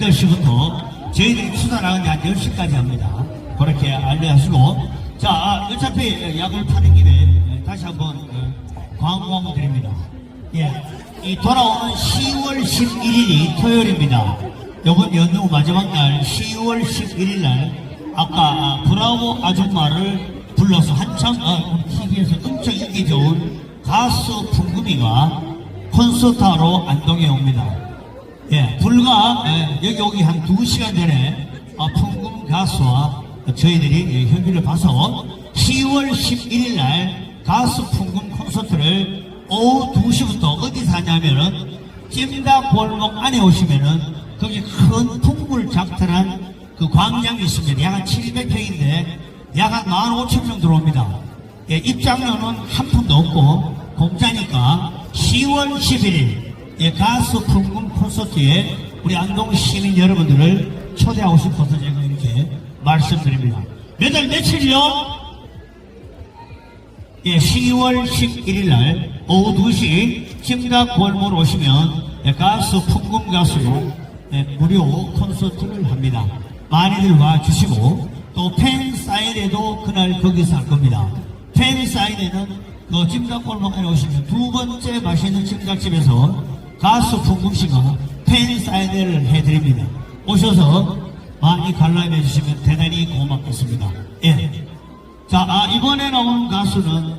8시부터 저희들이 수다 나가는데 한 10시까지 합니다. 그렇게 알려하시고 자 아, 어차피 약을 파는 김에 다시 한번 어, 광고 한번 드립니다. 예, 이 돌아오는 10월 11일이 토요일입니다. 요번 연휴 마지막 날 10월 11일 날 아까 아, 브라보 아줌마를 불러서 한참 아, TV에서 엄청 인기 좋은 가수 풍금이가 콘서트하러 안동에 옵니다. 예, 불과 예, 여기 오기 한 두 시간 전에 아, 풍금 가수와 저희들이 예, 협의를 봐서 10월 11일 날 가수 풍금 콘서트를 오후 2시부터 어디서 하냐면은 찜닭 골목 안에 오시면은 거기 큰 풍물 작탈한 그 광장이 있습니다. 약 한 700평인데 약 한 15,000명 들어옵니다. 예, 입장료는 한 푼도 없고 공짜니까 10월 11일 예, 가수 풍금 콘서트에 우리 안동 시민 여러분들을 초대하고 싶어서 제가 이렇게 말씀드립니다. 몇월 며칠이요? 예, 10월 11일 날 오후 2시 찜닭 골목 오시면 예, 가수 풍금 가수로 예, 무료 콘서트를 합니다. 많이들 와주시고 또 팬 사인회도 그날 거기서 할 겁니다. 팬 사인회는 그 찜닭 골목에 오시면 두 번째 맛있는 찜닭집에서 가수 풍금 씨가 팬 사인회를 해드립니다. 오셔서 많이 관람해 주시면 대단히 고맙겠습니다. 예. 자, 아, 이번에 나온 가수는